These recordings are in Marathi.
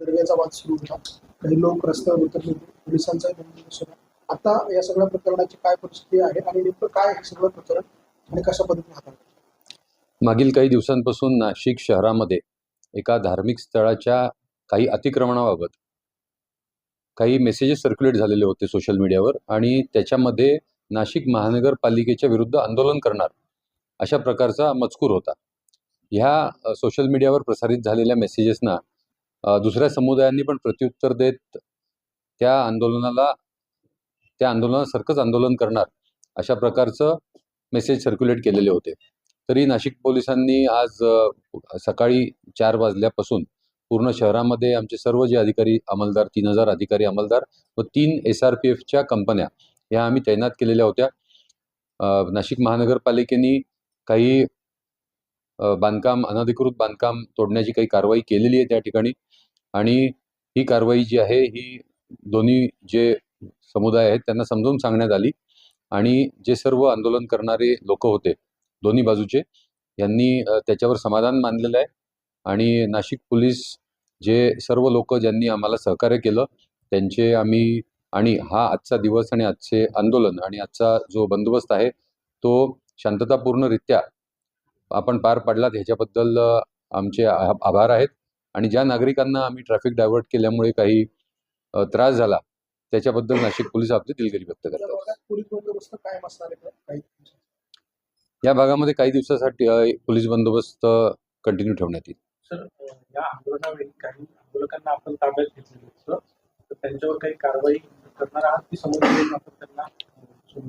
दर्ग्याचा वाद सुरू होता. काही लोक रस्त्यावर उतरले. होते पोलिसांचाही बंदोबस्त होता आता या सगळ्या प्रकरणाची काय परिस्थिती आहे आणि नेमकं काय हे सगळं प्रकरण आणि कशा पद्धतीने हाताळलं मागील काही दिवसांपासून नाशिक शहरामध्ये एका धार्मिक स्थळाच्या काही अतिक्रमणाबाबत काही मेसेजेस सर्क्युलेट झालेले होते सोशल मीडियावर आणि त्याच्यामध्ये नाशिक महानगरपालिकेच्या विरुद्ध आंदोलन करणार अशा प्रकारचा मजकूर होता. ह्या सोशल मीडियावर प्रसारित झालेल्या मेसेजेसना दुसऱ्या समुदायांनी पण प्रत्युत्तर देत त्या आंदोलनाला त्या आंदोलनासारखंच आंदोलन करणार अशा प्रकारचं मेसेज सर्क्युलेट केलेले होते. तरी नाशिक पोलिसांनी आज सकाळी चार वाजल्यापासून पूर्ण शहरामध्ये आमचे सर्व जे अधिकारी अंमलदार तीन हजार अधिकारी अंमलदार व तीन एस आर पी एफच्या कंपन्या ह्या आम्ही तैनात केलेल्या होत्या. नाशिक महानगरपालिकेने काही बांधकाम अनधिकृत बांधकाम तोडण्याची काही कारवाई केलेली आहे त्या ठिकाणी. आणि ही कारवाई जी आहे ही दोन्ही जे समुदाय आहेत त्यांना समजावून सांगण्यात आली. आणि जे सर्व आंदोलन करणारे लोक होते दोन्ही बाजूचे यांनी त्याच्यावर समाधान मानलेलं आहे. आणि नाशिक पोलीस जे सर्व लोक ज्यांनी आम्हाला सहकार्य केलं त्यांचे आम्ही आणि हा आजचा दिवस आणि आजचे आंदोलन आणि आजचा जो बंदोबस्त आहे तो शांततापूर्णरित्या आपण पार पाडलात. ह्याच्याबद्दल आमचे आभार आहेत. आणि ज्या नागरिकांना आम्ही ट्रॅफिक डायव्हर्ट केल्यामुळे काही त्रास झाला त्याच्याबद्दल नाशिक पोलीस आपली दिलगिरी व्यक्त करतात. या भागामध्ये काही दिवसासाठी पोलीस बंदोबस्त कंटिन्यू ठेवण्यात येईल.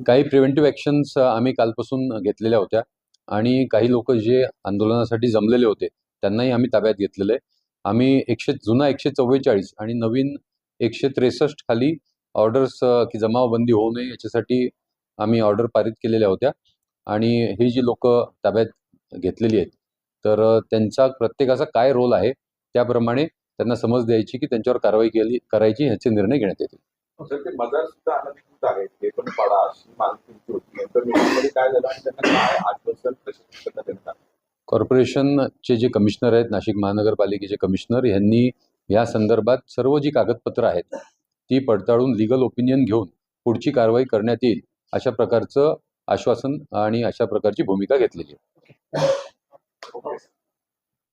काही प्रिव्हेंटिव्ह ॲक्शन्स आम्ही कालपासून घेतलेल्या होत्या आणि काही लोक जे आंदोलनासाठी जमलेले होते त्यांनाही आम्ही ताब्यात घेतलेलं आम्ही एकशे जुना एकशे चव्वेचाळीस आणि नवीन एकशे त्रेसष्ट खाली ऑर्डर्स की जमावबंदी होऊ नये याच्यासाठी आम्ही ऑर्डर पारित केलेल्या होत्या. आणि ही जी लोक ताब्यात घेतलेली आहेत तर त्यांचा प्रत्येकाचा काय रोल आहे त्याप्रमाणे त्यांना समज द्यायची की त्यांच्यावर कारवाई केली करायची ह्याचे निर्णय घेण्यात येतील. आहेत. ते पण अशी मागणी तुमची होती नंतर काय झालं कॉर्पोरेशनचे जे कमिशनर आहेत नाशिक महानगरपालिकेचे कमिशनर यांनी या संदर्भात सर्व जी कागदपत्रं आहेत ती पडताळून लिगल ओपिनियन घेऊन पुढची कारवाई करण्यात येईल अशा प्रकारचं आश्वासन आणि अशा प्रकारची भूमिका घेतलेली आहे.